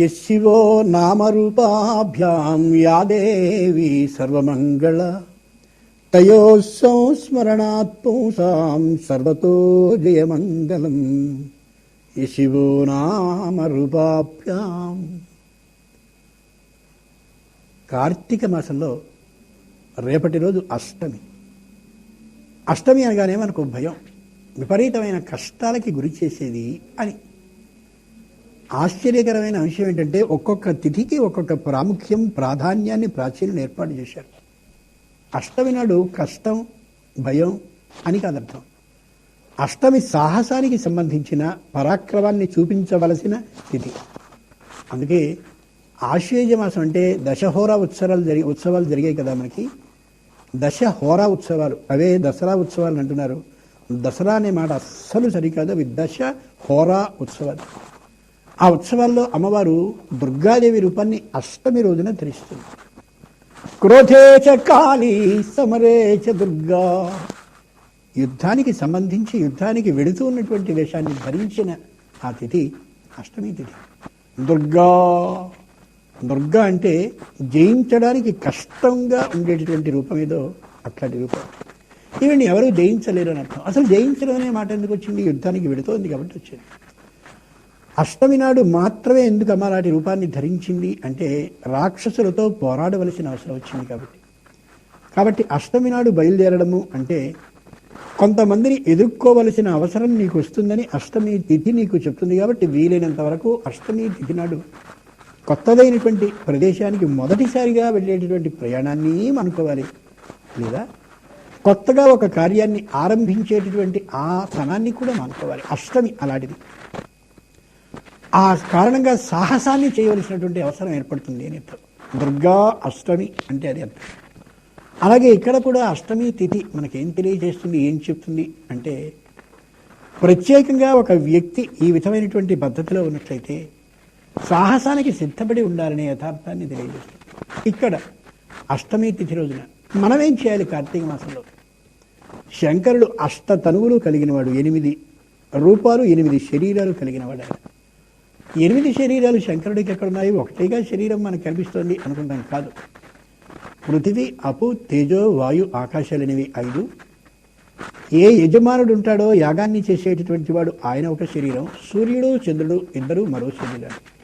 యశివో నామరూపాభ్యాం yeah దేవి సర్వమంగళ. తయో సంస్మరణాత్ పుంసాం సర్వతో జయమంగళం. యశివో నామరూపాభ్యాం. కార్తీక మాసంలో రేపటి రోజు అష్టమి. అష్టమి అనగానే మనకు భయం. విపరీతమైన కష్టాలకి గురి చేసేది అని. ఆశ్చర్యకరమైన అంశం ఏంటంటే ఒక్కొక్క తిథికి ఒక్కొక్క ప్రాముఖ్యం ప్రాధాన్యాన్ని ప్రాచీనులు ఏర్పాటు చేశారు. అష్టమి నాడు కష్టం భయం అని కాదర్థం అష్టమి సాహసానికి సంబంధించిన పరాక్రమాన్ని చూపించవలసిన తిథి. అందుకే ఆశ్వేజ మాసం అంటే దశహోరా ఉత్సవాలు జరిగి ఉత్సవాలు జరిగాయి కదా మనకి. దశ హోరా ఉత్సవాలు అవే దసరా ఉత్సవాలు అంటున్నారు. దసరా అనే మాట అస్సలు సరికాదు అవి దశ హోరా ఉత్సవాలు. ఆ ఉత్సవాల్లో అమ్మవారు దుర్గాదేవి రూపాన్ని అష్టమి రోజున ధరిస్తుంది క్రోధే చ కాళీ సమరే చ దుర్గా. యుద్ధానికి సంబంధించి యుద్ధానికి వెడుతూ ఉన్నటువంటి వేషాన్ని ధరించిన ఆ తిథి అష్టమి తిథి. దుర్గా దుర్గా అంటే జయించడానికి కష్టంగా ఉండేటటువంటి రూపం ఏదో అట్లాంటి రూపం. ఈవెన్ ఎవరు జయించలేరు అని అర్థం. అసలు జయించడం అనే మాట ఎందుకు వచ్చింది? యుద్ధానికి వెడుతోంది కాబట్టి వచ్చింది. అష్టమి నాడు మాత్రమే ఎందుకు అమ్మలాంటి రూపాన్ని ధరించింది అంటే రాక్షసులతో పోరాడవలసిన అవసరం వచ్చింది కాబట్టి. కాబట్టి అష్టమి నాడు బయలుదేరడము అంటే కొంతమందిని ఎదుర్కోవలసిన అవసరం నీకు వస్తుందని అష్టమి తిథి నీకు చెప్తుంది కాబట్టి వీలైనంత వరకు అష్టమి తిథి నాడు కొత్తదైనటువంటి ప్రదేశానికి మొదటిసారిగా వెళ్ళేటటువంటి ప్రయాణాన్ని అనుకోవాలి లేదా? కొత్తగా ఒక కార్యాన్ని ఆరంభించేటటువంటి ఆ క్షణాన్ని కూడా మానుకోవాలి. అష్టమి అలాంటిది. ఆ కారణంగా సాహసాన్ని చేయవలసినటువంటి అవసరం ఏర్పడుతుంది అని అర్థం. దుర్గా అష్టమి అంటే అది అర్థం. అలాగే ఇక్కడ కూడా అష్టమి తిథి మనకేం తెలియజేస్తుంది ఏం చెప్తుంది అంటే ప్రత్యేకంగా ఒక వ్యక్తి ఈ విధమైనటువంటి పద్ధతిలో ఉన్నట్లయితే సాహసానికి సిద్ధపడి ఉండాలనే యథార్థాన్ని తెలియజేస్తుంది. ఇక్కడ అష్టమి తిథి రోజున మనమేం చేయాలి కార్తీక మాసంలో? శంకరుడు అష్ట తనువులు కలిగినవాడు ఎనిమిది రూపాలు ఎనిమిది శరీరాలు కలిగినవాడు ఎనిమిది శరీరాలు శంకరుడికి ఎక్కడున్నాయి ఒకటేగా శరీరం మనకు కనిపిస్తోంది అనుకుంటాం కాదు. పృథివీ అపు తేజో వాయు ఆకాశాలనేవి ఐదు. ఏ యజమానుడు ఉంటాడో యాగాన్ని చేసేటటువంటి వాడు ఆయన ఒక శరీరం. సూర్యుడు చంద్రుడు ఇద్దరు మరో శరీరాలు.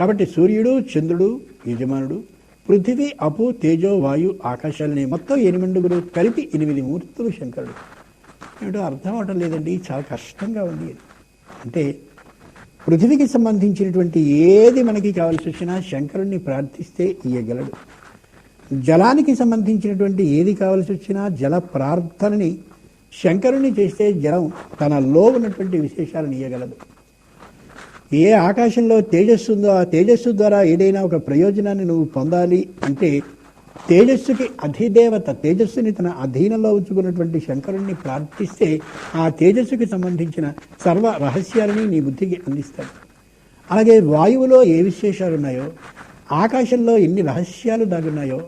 కాబట్టి సూర్యుడు చంద్రుడు యజమానుడు పృథివీ అపు తేజో వాయు ఆకాశాలని మొత్తం ఎనిమిదిగురు కలిపి ఎనిమిది మూర్తులు శంకరుడు ఏమిటో అర్థం అవటం లేదండి. చాలా కష్టంగా ఉంది. అంటే పృథివికి సంబంధించినటువంటి ఏది మనకి కావాల్సి వచ్చినా శంకరుణ్ణి ప్రార్థిస్తే ఇయ్యగలడు. జలానికి సంబంధించినటువంటి ఏది కావాల్సి వచ్చినా జల ప్రార్థనని శంకరుణ్ణి చేస్తే జలం తనలో ఉన్నటువంటి విశేషాలను ఇయ్యగలదు. ఏ ఆకాశంలో తేజస్సు ఉందో ఆ తేజస్సు ద్వారా ఏదైనా ఒక ప్రయోజనాన్ని నువ్వు పొందాలి అంటే తేజస్సుకి అధిదేవత తేజస్సుని తన అధీనంలో ఉంచుకున్నటువంటి శంకరుణ్ణి ప్రార్థిస్తే ఆ తేజస్సుకి సంబంధించిన సర్వ రహస్యాలని నీ బుద్ధికి అందిస్తాడు. అలాగే వాయువులో ఏ విశేషాలు ఉన్నాయో ఆకాశంలో ఎన్ని రహస్యాలు దాగున్నాయో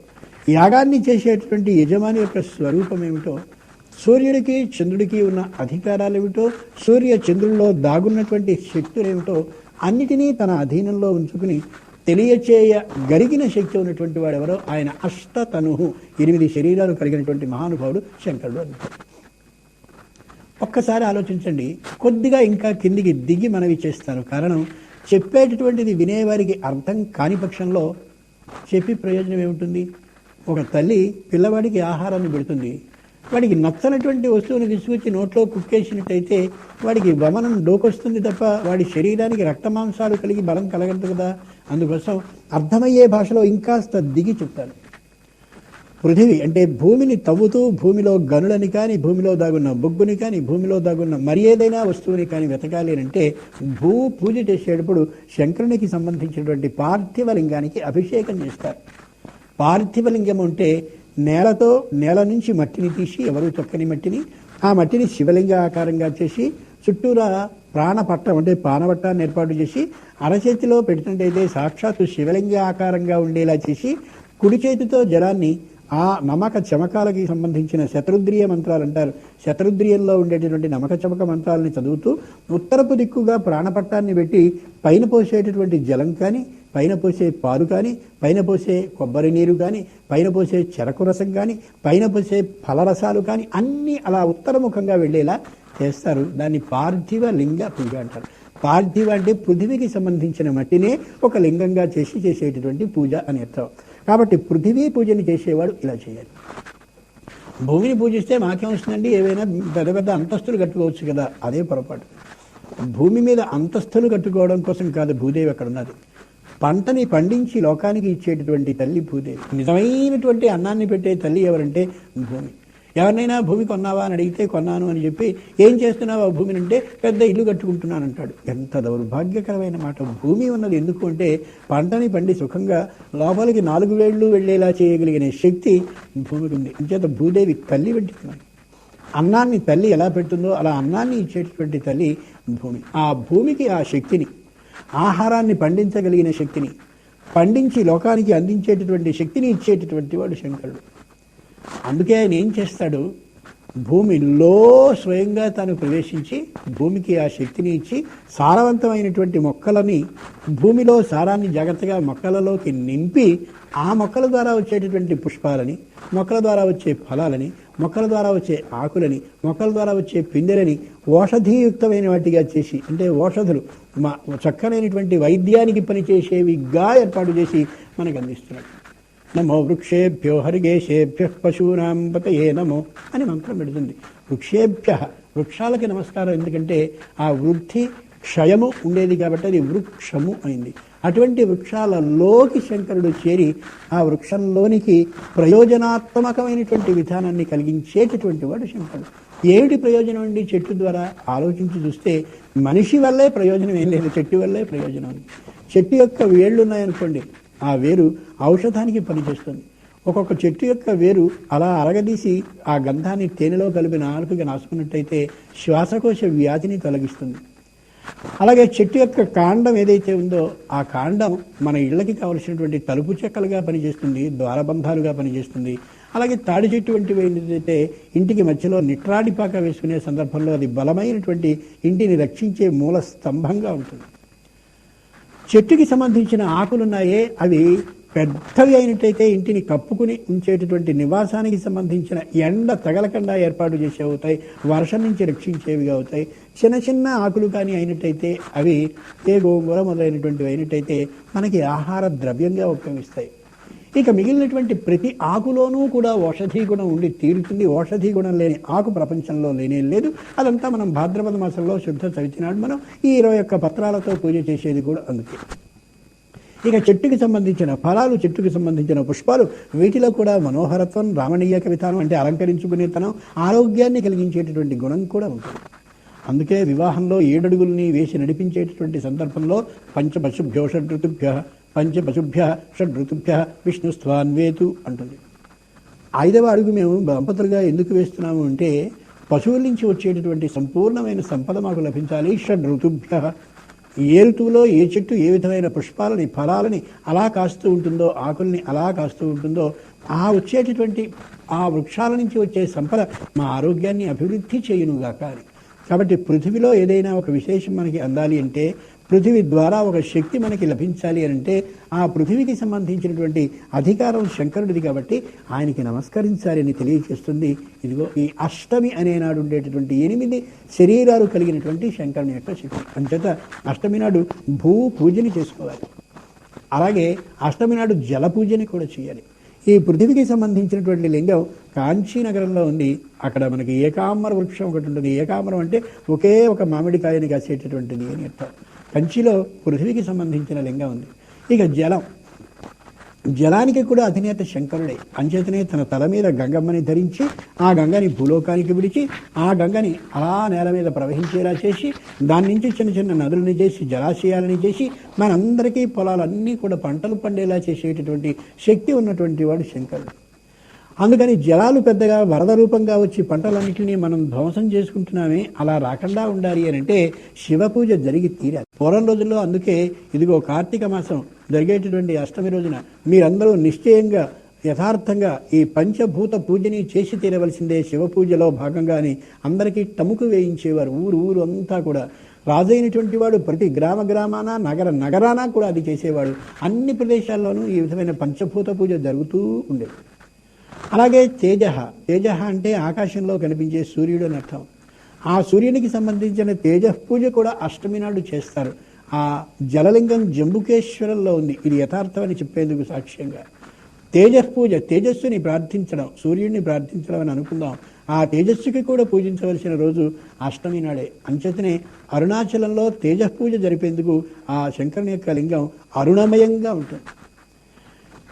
యాగాన్ని చేసేటువంటి యజమాని యొక్క స్వరూపం ఏమిటో సూర్యుడికి చంద్రుడికి ఉన్న అధికారాలు ఏమిటో సూర్య చంద్రుల్లో దాగున్నటువంటి శక్తులు ఏమిటో అన్నిటినీ తన అధీనంలో ఉంచుకుని తెలియచేయగలిగిన శక్తి ఉన్నటువంటి వాడు ఎవరో? ఆయన అష్టతను ఎనిమిది శరీరాలు కలిగినటువంటి మహానుభావుడు శంకరుడు అంటారు ఒక్కసారి ఆలోచించండి. కొద్దిగా ఇంకా కిందికి దిగి మనవి చేస్తాను. కారణం చెప్పేటటువంటిది వినేవారికి అర్థం కాని పక్షంలో చెప్పి ప్రయోజనం ఏముంటుంది? ఒక తల్లి పిల్లవాడికి ఆహారాన్ని పెడుతుంది. వాడికి నచ్చనటువంటి వస్తువుని తీసుకొచ్చి నోట్లో కుక్కేసినట్టయితే వాడికి వమనం డోకొస్తుంది తప్ప వాడి శరీరానికి రక్తమాంసాలు కలిగి బలం కలగదు కదా. అందుకోసం అర్థమయ్యే భాషలో ఇంకాస్త దిగి చెప్తాను. పృథివీ అంటే భూమిని తవ్వుతూ భూమిలో గనులని కానీ భూమిలో దాగున్న బొగ్గుని కానీ భూమిలో దాగున్న మరి ఏదైనా వస్తువుని కానీ వెతకాలి అంటే భూ పూజ చేసేటప్పుడు శంకరునికి సంబంధించినటువంటి పార్థివ లింగానికి అభిషేకం చేస్తారు. పార్థివలింగం అంటే నేలతో నేల నుంచి మట్టిని తీసి ఎవరు చక్కని మట్టిని ఆ మట్టిని శివలింగ ఆకారంగా చేసి చుట్టూరా ప్రాణపట్టం అంటే పానపట్టాన్ని ఏర్పాటు చేసి అరచేతిలో పెట్టినట్టయితే సాక్షాత్తు శివలింగ ఆకారంగా ఉండేలా చేసి కుడి చేతితో జలాన్ని ఆ నమక చమకాలకి సంబంధించిన శతరుద్రియ మంత్రాలు అంటారు. శతరుద్రియంలో ఉండేటటువంటి నమక చమక మంత్రాలని చదువుతూ ఉత్తరపు దిక్కుగా ప్రాణపట్టాన్ని పెట్టి పైన పోసేటటువంటి జలం కానీ పైన పోసే పాలు కానీ పైన పోసే కొబ్బరి నీరు కానీ పైన పోసే చెరకు రసం కానీ పైన పోసే ఫలరసాలు కానీ అన్నీ అలా ఉత్తరముఖంగా వెళ్ళేలా చేస్తారు. దాన్ని పార్థివ లింగ పూజ అంటారు. పార్థివ అంటే పృథివీకి సంబంధించిన మట్టినే ఒక లింగంగా చేసి చేసేటటువంటి పూజ అని అర్థం. కాబట్టి పృథివీ పూజని చేసేవాడు ఇలా చేయాలి. భూమిని పూజిస్తే మాకేం వస్తుందండి? ఏవైనా పెద్ద పెద్ద అంతస్తులు కట్టుకోవచ్చు కదా. అదే పొరపాటు. భూమి మీద అంతస్తులు కట్టుకోవడం కోసం కాదు భూదేవి అక్కడ ఉన్నది. పంటని పండించి లోకానికి ఇచ్చేటటువంటి తల్లి భూదేవి. నిజమైనటువంటి అన్నాన్ని పెట్టే తల్లి ఎవరంటే భూమి. ఎవరినైనా భూమి కొన్నావా అని అడిగితే కొన్నాను అని చెప్పి ఏం చేస్తున్నావు ఆ భూమిని అంటే పెద్ద ఇల్లు కట్టుకుంటున్నాను అంటాడు ఎంత దౌర్భాగ్యకరమైన మాట. భూమి ఉన్నది ఎందుకు అంటే పంటని పండి సుఖంగా లోపలికి నాలుగు వేళ్ళు వెళ్ళేలా చేయగలిగిన శక్తి భూమికి ఉంది. అంచేత భూదేవి తల్లి పెట్టుతున్నాడు అన్నాన్ని తల్లి ఎలా పెడుతుందో అలా అన్నాన్ని ఇచ్చేటటువంటి తల్లి భూమి. ఆ భూమికి ఆ శక్తిని ఆహారాన్ని పండించగలిగిన శక్తిని పండించి లోకానికి అందించేటటువంటి శక్తిని ఇచ్చేటటువంటి వాడు శంకరుడు. అందుకే ఆయన ఏం చేస్తాడు? భూమిలో స్వయంగా తాను ప్రవేశించి భూమికి ఆ శక్తిని ఇచ్చి సారవంతమైనటువంటి మొక్కలని భూమిలో సారాన్ని జాగ్రత్తగా మొక్కలలోకి నింపి ఆ మొక్కల ద్వారా వచ్చేటటువంటి పుష్పాలని మొక్కల ద్వారా వచ్చే ఫలాలని మొక్కల ద్వారా వచ్చే ఆకులని మొక్కల ద్వారా వచ్చే పిందెలని ఓషధీయుక్తమైన వాటిగా చేసి అంటే ఓషధులు మా చక్కనైనటువంటి వైద్యానికి పనిచేసేవిగా ఏర్పాటు చేసి మనకు అందిస్తున్నాడు నమో వృక్షేభ్యో హరిగేషేభ్య పశూనాం పతయే నమో అని మంత్రం పెడుతుంది. వృక్షేభ్య వృక్షాలకి నమస్కారం ఎందుకంటే ఆ వృద్ధి క్షయము ఉండేది కాబట్టి అది వృక్షము అయింది. అటువంటి వృక్షాలలోకి శంకరుడు చేరి ఆ వృక్షంలోనికి ప్రయోజనాత్మకమైనటువంటి విధానాన్ని కలిగించేటటువంటి వాడు శంకరుడు. ఏమిటి ప్రయోజనం అండి? చెట్టు ద్వారా ఆలోచించి చూస్తే మనిషి వల్లే ప్రయోజనం ఏం లేదు చెట్టు వల్లే ప్రయోజనం ఉంది. చెట్టు యొక్క వేళ్ళు ఉన్నాయనుకోండి ఆ వేరు ఔషధానికి పనిచేస్తుంది. ఒక్కొక్క చెట్టు యొక్క వేరు అలా అరగదీసి ఆ గంధాన్ని తేనెలో కలిపి నాలుకగా నాసుకున్నట్టయితే శ్వాసకోశ వ్యాధిని తొలగిస్తుంది. అలాగే చెట్టు యొక్క కాండం ఏదైతే ఉందో ఆ కాండం మన ఇళ్ళకి కావలసినటువంటి తలుపు చెక్కలుగా పనిచేస్తుంది ద్వారబంధాలుగా పనిచేస్తుంది. అలాగే తాడి చెట్టు వంటివి ఏంటంటే ఇంటికి మధ్యలో నిట్రాడిపాక వేసుకునే సందర్భంలో అది బలమైనటువంటి ఇంటిని రక్షించే మూల స్తంభంగా ఉంటుంది. చెట్టుకి సంబంధించిన ఆకులున్నాయే అవి పెద్దవి అయినట్టయితే ఇంటిని కప్పుకుని ఉంచేటటువంటి నివాసానికి సంబంధించిన ఎండ తగలకుండా ఏర్పాటు చేసే అవుతాయి వర్షం నుంచి రక్షించేవిగా అవుతాయి. చిన్న చిన్న ఆకులు కానీ అయినట్టయితే అవి ఏ గోంగూర మొదలైనటువంటివి అయినట్టయితే మనకి ఆహార ద్రవ్యంగా ఉపయోగిస్తాయి. ఇక మిగిలినటువంటి ప్రతి ఆకులోనూ కూడా ఔషధీ గుణం ఉండి తీరుతుంది. ఔషధీ గుణం లేని ఆకు ప్రపంచంలో లేనే లేదు. అదంతా మనం భాద్రపద మాసంలో శుద్ధ చవితినాడు మనం ఈ ఇరవై ఒక్క పత్రాలతో పూజ చేసేది కూడా అందుకే. ఇక చెట్టుకి సంబంధించిన ఫలాలు చెట్టుకి సంబంధించిన పుష్పాలు వీటిలో కూడా మనోహరత్వం రామణీయ విధానం అంటే అలంకరించుకునేతనం ఆరోగ్యాన్ని కలిగించేటటువంటి గుణం కూడా ఉంటుంది. అందుకే వివాహంలో ఏడడుగుల్ని వేసి నడిపించేటటువంటి సందర్భంలో పంచపశుభ్యో షడ్ఋతుభ్య పంచపశుభ్య షడ్ఋతుభ్య విష్ణుస్త్వాన్వేతు అంటుంది. ఐదవ అడుగు మేము దంపతులుగా ఎందుకు వేస్తున్నాము అంటే పశువుల నుంచి వచ్చేటటువంటి సంపూర్ణమైన సంపద మాకు లభించాలి షడ్ ఋతుభ్య ఏ ఋతువులో ఏ చెట్టు ఏ విధమైన పుష్పాలని ఫలాలని అలా కాస్తూ ఉంటుందో ఆకుల్ని అలా కాస్తూ ఉంటుందో ఆ వచ్చేటటువంటి ఆ వృక్షాల నుంచి వచ్చే సంపద మా ఆరోగ్యాన్ని అభివృద్ధి చేయునుగాక అని. కాబట్టి పృథివిలో ఏదైనా ఒక విశేషం మనకి అందాలి అంటే పృథివీ ద్వారా ఒక శక్తి మనకి లభించాలి అని అంటే ఆ పృథివికి సంబంధించినటువంటి అధికారం శంకరుడిది కాబట్టి ఆయనకి నమస్కరించాలి అని తెలియజేస్తుంది. ఇదిగో ఈ అష్టమి అనే నాడు ఉండేటటువంటి ఎనిమిది శరీరాలు కలిగినటువంటి శంకరుని యొక్క శక్తి. అంచేత అష్టమి నాడు భూ పూజని చేసుకోవాలి. అలాగే అష్టమి నాడు జల పూజని కూడా చేయాలి. ఈ పృథివికి సంబంధించినటువంటి లింగం కాంచీ నగరంలో ఉంది. అక్కడ మనకి ఏకామర వృక్షం ఒకటి ఉంటుంది. ఏకామరం అంటే ఒకే ఒక మామిడికాయని కాసేటటువంటిది అని అర్థం. కంచిలో పృథివికి సంబంధించిన లింగం ఉంది. ఇక జలం. జలానికి కూడా అధినేత శంకరుడే. అంచేతనే తన తల మీద గంగమ్మని ధరించి ఆ గంగని భూలోకానికి విడిచి ఆ గంగని అలా నేల మీద ప్రవహించేలా చేసి దాని నుంచి చిన్న చిన్న నదులని చేసి జలాశయాలని చేసి మనందరికీ పొలాలన్నీ కూడా పంటలు పండేలా చేసేటటువంటి శక్తి ఉన్నటువంటి వాడు శంకరుడు. అందుకని జలాలు పెద్దగా వరద రూపంగా వచ్చి పంటలన్నింటినీ మనం ధ్వంసం చేసుకుంటున్నామే అలా రాకుండా ఉండాలి అని అంటే శివ పూజ జరిగి తీరాలి. పూర్వం రోజుల్లో అందుకే ఇదిగో కార్తీక మాసం జరిగేటటువంటి అష్టమి రోజున మీరందరూ నిశ్చయంగా యథార్థంగా ఈ పంచభూత పూజని చేసి తీరవలసిందే శివ పూజలో భాగంగాని అందరికీ టముకు వేయించేవారు ఊరు ఊరు అంతా కూడా. రాజైనటువంటి వాడు ప్రతి గ్రామ గ్రామాన నగర నగరాన కూడా అది చేసేవాడు. అన్ని ప్రదేశాల్లోనూ ఈ విధమైన పంచభూత పూజ జరుగుతూ ఉండేది. అలాగే తేజ. తేజ అంటే ఆకాశంలో కనిపించే సూర్యుడు అని అర్థం. ఆ సూర్యునికి సంబంధించిన తేజ పూజ కూడా అష్టమి నాడు చేస్తారు. ఆ జలలింగం జంబుకేశ్వరంలో ఉంది. ఇది యథార్థమని చెప్పేందుకు సాక్ష్యంగా. తేజ పూజ తేజస్సుని ప్రార్థించడం సూర్యుడిని ప్రార్థించడం అని అనుకుందాం. ఆ తేజస్సుకి కూడా పూజించవలసిన రోజు అష్టమి నాడే. అంచేతనే అరుణాచలంలో తేజ పూజ జరిపేందుకు ఆ శంకరుని యొక్క లింగం అరుణమయంగా ఉంటుంది.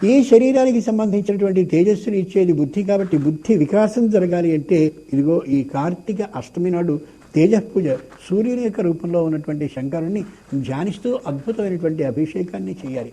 ఈ శరీరానికి సంబంధించినటువంటి తేజస్సుని ఇచ్చేది బుద్ధి కాబట్టి బుద్ధి వికాసం జరగాలి అంటే ఇదిగో ఈ కార్తీక అష్టమి నాడు తేజపూజ సూర్యుని యొక్క రూపంలో ఉన్నటువంటి శంకరుణ్ణి ధ్యానిస్తూ అద్భుతమైనటువంటి అభిషేకాన్ని చేయాలి.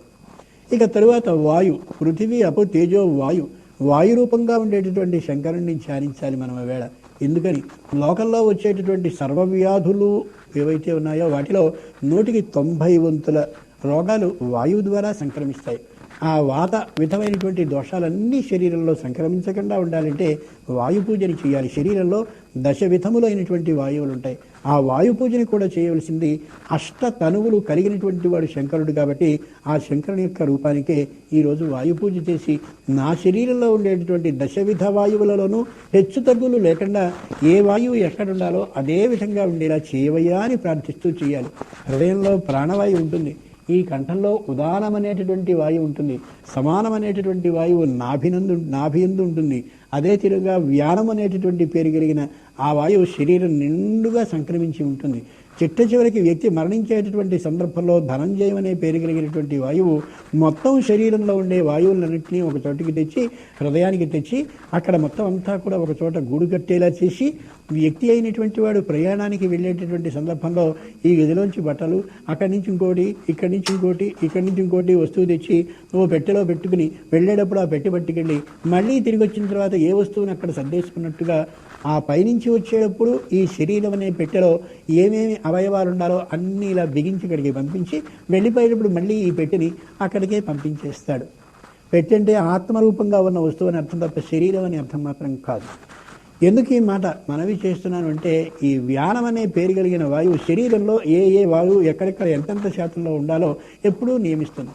ఇక తరువాత వాయు పృథివీ అపు తేజో వాయు. వాయు రూపంగా ఉండేటటువంటి శంకరుణ్ణి ధ్యానించాలి మనం వేళ ఎందుకని? లోకంలో వచ్చేటటువంటి సర్వవ్యాధులు ఏవైతే ఉన్నాయో వాటిలో నూటికి తొంభై వంతుల రోగాలు వాయువు ద్వారా సంక్రమిస్తాయి. ఆ వాత విధమైనటువంటి దోషాలన్నీ శరీరంలో సంక్రమించకుండా ఉండాలంటే వాయు పూజని చేయాలి. శరీరంలో దశ విధములైనటువంటి వాయువులు ఉంటాయి. ఆ వాయు పూజని కూడా చేయవలసింది అష్ట తనువులు కలిగినటువంటి వాడు శంకరుడు కాబట్టి ఆ శంకరుని యొక్క రూపానికే ఈరోజు వాయు పూజ చేసి నా శరీరంలో ఉండేటటువంటి దశ విధ వాయువులలోనూ హెచ్చు తగ్గులు లేకుండా ఏ వాయువు ఎక్కడ ఉండాలో అదే విధంగా ఉండేలా చేయవయ్యా అని ప్రార్థిస్తూ చేయాలి. హృదయంలో ప్రాణవాయువు ఉంటుంది. ఈ కంఠంలో ఉదానం అనేటటువంటి వాయువు ఉంటుంది. సమానం అనేటటువంటి వాయువు నాభినందు నాభియందు ఉంటుంది. అదే తిరుగా వ్యానం అనేటటువంటి పేరు కలిగిన ఆ వాయువు శరీరం నిండుగా సంక్రమించి ఉంటుంది. చిట్ట చివరికి వ్యక్తి మరణించేటటువంటి సందర్భంలో ధనంజయం అనే పేరు కలిగినటువంటి వాయువు మొత్తం శరీరంలో ఉండే వాయువులన్నింటినీ ఒక చోటికి తెచ్చి హృదయానికి తెచ్చి అక్కడ మొత్తం అంతా కూడా ఒక చోట గూడు కట్టేలా చేసి వ్యక్తి అయినటువంటి వాడు ప్రయాణానికి వెళ్ళేటటువంటి సందర్భంలో ఈ గదిలోంచి బట్టలు అక్కడి నుంచి ఇంకోటి ఇక్కడి నుంచి ఇంకోటి ఇక్కడి నుంచి ఇంకోటి వస్తువు తెచ్చి ఓ పెట్టెలో పెట్టుకుని వెళ్ళేటప్పుడు ఆ పెట్టి పట్టుకెళ్ళి మళ్ళీ తిరిగి వచ్చిన తర్వాత ఏ వస్తువుని అక్కడ సర్దేసుకున్నట్టుగా ఆ పైనుంచి వచ్చేటప్పుడు ఈ శరీరం అనే పెట్టెలో ఏమేమి అవయవాలు ఉండాలో అన్నీ ఇలా బిగించి ఇక్కడికి పంపించి వెళ్ళిపోయేటప్పుడు మళ్ళీ ఈ పెట్టిని అక్కడికే పంపించేస్తాడు. పెట్టంటే ఆత్మరూపంగా ఉన్న వస్తువు అని అర్థం తప్ప శరీరం అని అర్థం మాత్రం కాదు. ఎందుకు ఈ మాట? మనవి చేస్తున్నాను అంటే ఈ వ్యానం అనే పేరు కలిగిన వాయువు శరీరంలో ఏ ఏ వాయువు ఎక్కడెక్కడ ఎంతెంత శాతంలో ఉండాలో ఎప్పుడూ నియమిస్తుంది.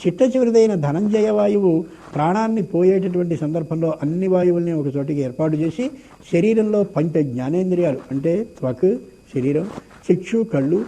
చిట్ట చివరిదైన ధనంజయ వాయువు ప్రాణాన్ని పోయేటటువంటి సందర్భంలో అన్ని వాయువుల్ని ఒక చోటికి ఏర్పాటు చేసి శరీరంలో పంచ జ్ఞానేంద్రియాలు అంటే త్వక్ శరీరం చక్షు కళ్ళు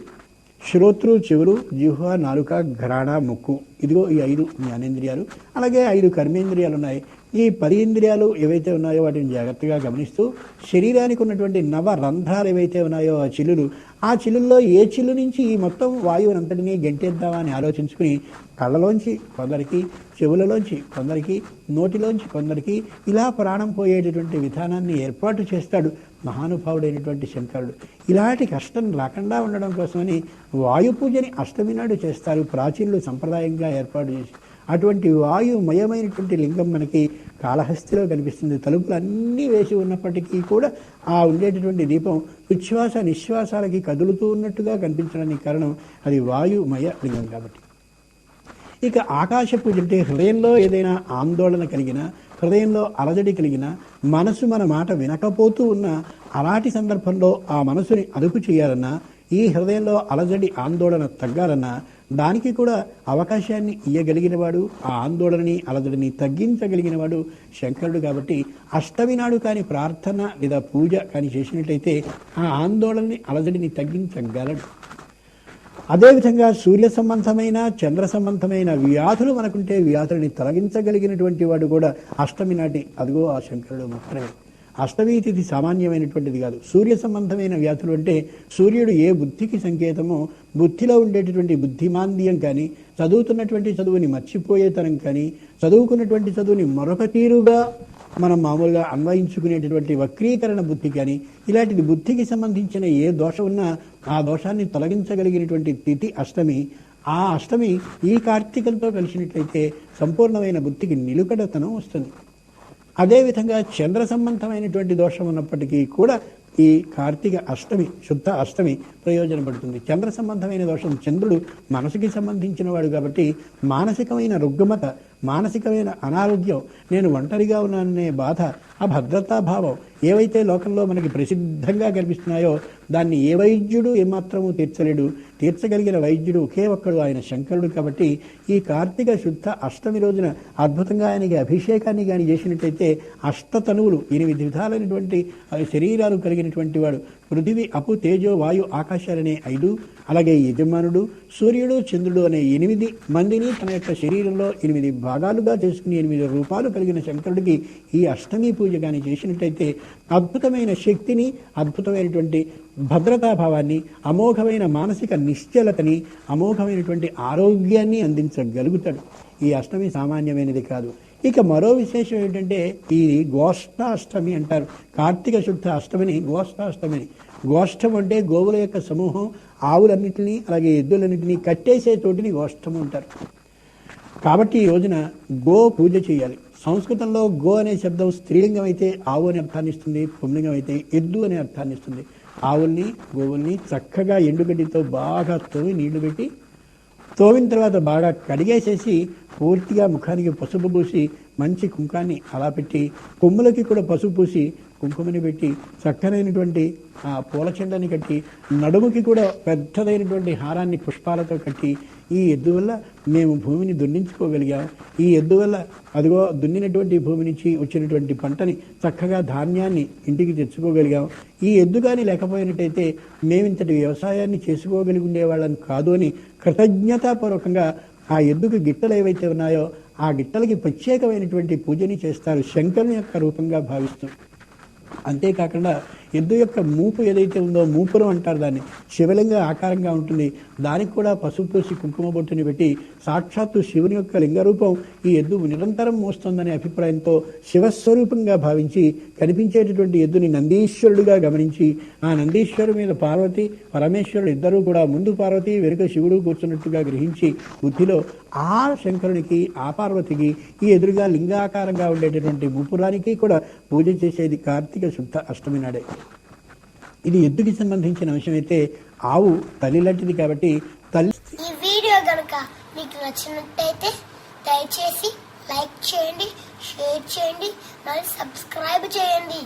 శ్రోత్రు చెవులు జిహ్వ నాలుక ఘ్రాణ ముక్కు. ఇదిగో ఈ ఐదు జ్ఞానేంద్రియాలు. అలాగే ఐదు కర్మేంద్రియాలు ఉన్నాయి. ఈ పది ఇంద్రియాలు ఏవైతే ఉన్నాయో వాటిని జాగ్రత్తగా గమనిస్తూ శరీరానికి ఉన్నటువంటి నవ రంధ్రాలు ఏవైతే ఉన్నాయో ఆ చిల్లులు ఆ చిల్లుల్లో ఏ చిల్లు నుంచి ఈ మొత్తం వాయువునంతటినీ గెంటేద్దామా అని ఆలోచించుకుని కళ్ళలోంచి కొందరికి చెవులలోంచి కొందరికి నోటిలోంచి కొందరికి ఇలా ప్రాణం పోయేటటువంటి విధానాన్ని ఏర్పాటు చేస్తాడు. మహానుభావుడైనటువంటి శంకరుడు. ఇలాంటి కష్టం రాకుండా ఉండడం కోసమని వాయు పూజని అష్టమి నాడు చేస్తారు. ప్రాచీనులు సంప్రదాయంగా ఏర్పాటు చేసి అటువంటి వాయుమయమైనటువంటి లింగం మనకి కాళహస్తిలో కనిపిస్తుంది. తలుపులు అన్నీ వేసి ఉన్నప్పటికీ కూడా ఆ ఉండేటటువంటి దీపం ఉచ్ఛ్వాస నిశ్వాసాలకి కదులుతూ ఉన్నట్టుగా కనిపించడానికి కారణం అది వాయుమయ లింగం కాబట్టి. ఇక ఆకాశ పూజ అంటే హృదయంలో ఏదైనా ఆందోళన కలిగిన హృదయంలో అలజడి కలిగిన మనసు మన మాట వినకపోతూ ఉన్న అలాంటి సందర్భంలో ఆ మనసుని అదుపు చేయాలన్నా ఈ హృదయంలో అలజడి ఆందోళన తగ్గాలన్నా దానికి కూడా అవకాశాన్ని ఇయ్యగలిగిన వాడు ఆ ఆందోళనని అలజడిని తగ్గించగలిగిన వాడు శంకరుడు కాబట్టి అష్టమి నాడు కాని ప్రార్థన లేదా పూజ కానీ చేసినట్లయితే ఆ ఆందోళనని అలజడిని తగ్గించగలడు. అదేవిధంగా సూర్య సంబంధమైన చంద్ర సంబంధమైన వ్యాధులు మనకుంటే వ్యాధులని తొలగించగలిగినటువంటి వాడు కూడా అష్టమి నాటి అదిగో ఆ శంకరుడు మాత్రమే. అష్టమి తిథి సామాన్యమైనటువంటిది కాదు. సూర్య సంబంధమైన వ్యాధులు అంటే సూర్యుడు ఏ బుద్ధికి సంకేతమో బుద్ధిలో ఉండేటటువంటి బుద్ధిమాంద్యం కానీ చదువుతున్నటువంటి చదువుని మర్చిపోయేతనం కానీ చదువుకున్నటువంటి చదువుని మరొక తీరుగా మనం మామూలుగా అన్వయించుకునేటటువంటి వక్రీకరణ బుద్ధి కానీ ఇలాంటిది బుద్ధికి సంబంధించిన ఏ దోషం ఉన్నా ఆ దోషాన్ని తొలగించగలిగినటువంటి తిథి అష్టమి. ఆ అష్టమి ఈ కార్తీకంతో కలిసినట్లయితే సంపూర్ణమైన బుద్ధికి నిలుకడతనం వస్తుంది. అదేవిధంగా చంద్ర సంబంధమైనటువంటి దోషం ఉన్నప్పటికీ కూడా ఈ కార్తీక అష్టమి శుద్ధ అష్టమి ప్రయోజనపడుతుంది. చంద్ర సంబంధమైన దోషం చంద్రుడు మనసుకి సంబంధించిన వాడు కాబట్టి మానసికమైన రుగ్మత మానసికమైన అనారోగ్యం నేను ఒంటరిగా ఉన్నాననే బాధ ఆ అభద్రతాభావం ఏవైతే లోకంలో మనకి ప్రసిద్ధంగా కనిపిస్తున్నాయో దాన్ని ఏ వైద్యుడు ఏమాత్రము తీర్చలేడు. తీర్చగలిగిన వైద్యుడు ఒకే ఒక్కడు ఆయన శంకరుడు కాబట్టి ఈ కార్తీక శుద్ధ అష్టమి రోజున అద్భుతంగా ఆయనకి అభిషేకాన్ని కానీ చేసినట్టయితే అష్టతనువులు ఎనిమిది విధాలైనటువంటి శరీరాలు కలిగినటువంటి వాడు. పృథివీ అపు తేజో వాయు ఆకాశాలనే ఐదు అలాగే యజమానుడు సూర్యుడు చంద్రుడు అనే ఎనిమిది మందిని తన యొక్క శరీరంలో ఎనిమిది భాగాలుగా చేసుకుని ఎనిమిది రూపాలు కలిగిన శంకరుడికి ఈ అష్టమి పూజ కానీ చేసినట్టయితే అద్భుతమైన శక్తిని అద్భుతమైనటువంటి భద్రతాభావాన్ని అమోఘమైన మానసిక నిశ్చలతని అమోఘమైనటువంటి ఆరోగ్యాన్ని అందించగలుగుతాడు. ఈ అష్టమి సామాన్యమైనది కాదు. ఇక మరో విశేషం ఏంటంటే ఇది గోష్ఠాష్టమి అంటారు. కార్తీక శుద్ధ అష్టమిని గోష్ఠాష్టమిని. గోష్ఠం అంటే గోవుల యొక్క సమూహం ఆవులన్నింటినీ అలాగే ఎద్దులన్నింటినీ కట్టేసే చోటిని గోష్ఠం అంటారు. కాబట్టి ఈ రోజున గో పూజ చేయాలి. సంస్కృతంలో గో అనే శబ్దం స్త్రీలింగం అయితే ఆవు అనే అర్థాన్ని ఇస్తుంది పుంలింగం అయితే ఎద్దు అనే అర్థాన్ని ఇస్తుంది. ఆవుల్ని గోవుల్ని చక్కగా ఎండుగడ్డితో బాగా తోవి నీళ్ళు పెట్టి తోవిన తర్వాత బాగా కడిగేసేసి పూర్తిగా ముఖానికి పసుపు పూసి మంచి కుంకాన్ని అలా పెట్టి కొమ్ములకి కూడా పసుపు పూసి కుంకుమని పెట్టి చక్కనైనటువంటి ఆ పూల చెండని కట్టి నడుముకి కూడా పెద్దదైనటువంటి హారాన్ని పుష్పాలతో కట్టి ఈ ఎద్దు వల్ల మేము భూమిని దున్నించుకోగలిగాం. ఈ ఎద్దు వల్ల అదిగో దున్నినటువంటి భూమి నుంచి వచ్చినటువంటి పంటని చక్కగా ధాన్యాన్ని ఇంటికి తెచ్చుకోగలిగాం. ఈ ఎద్దు కానీ లేకపోయినట్టయితే మేమింతటి వ్యవసాయాన్ని చేసుకోగలిగి ఉండేవాళ్ళని కాదు అని కృతజ్ఞతాపూర్వకంగా ఆ ఎద్దుకు గిట్టలు ఏవైతే ఉన్నాయో ఆ గిట్టలకి ప్రత్యేకమైనటువంటి పూజని చేస్తారు శంకరుని యొక్క రూపంగా భావిస్తూ. అంతేకాకుండా ఎద్దు యొక్క మూపు ఏదైతే ఉందో మూపురం అంటారు దాన్ని. శివలింగ ఆకారంగా ఉంటుంది. దానికి కూడా పసుపు పూసి కుంకుమ బొట్టుని పెట్టి సాక్షాత్తు శివుని యొక్క లింగరూపం ఈ ఎద్దు నిరంతరం మోస్తుందనే అభిప్రాయంతో శివస్వరూపంగా భావించి కనిపించేటటువంటి ఎద్దుని నందీశ్వరుడుగా గమనించి ఆ నందీశ్వరుడు మీద పార్వతి పరమేశ్వరుడు ఇద్దరూ కూడా ముందు పార్వతి వెనుక శివుడు కూర్చున్నట్టుగా గ్రహించి బుద్ధిలో ఆ శంకరునికి ఆ పార్వతికి ఈ ఎదురుగా లింగాకారంగా ఉండేటటువంటి ముపురానికి కూడా పూజ చేసేది కార్తీక శుద్ధ అష్టమి నాడే. ఇది ఎద్దుకి సంబంధించిన అంశం అయితే ఆవు తల్లి లాంటిది కాబట్టి తల్లి ఈ వీడియో కనుక మీకు నచ్చినట్టయితే దయచేసి లైక్ చేయండి షేర్ చేయండి మరియు సబ్స్క్రైబ్ చేయండి.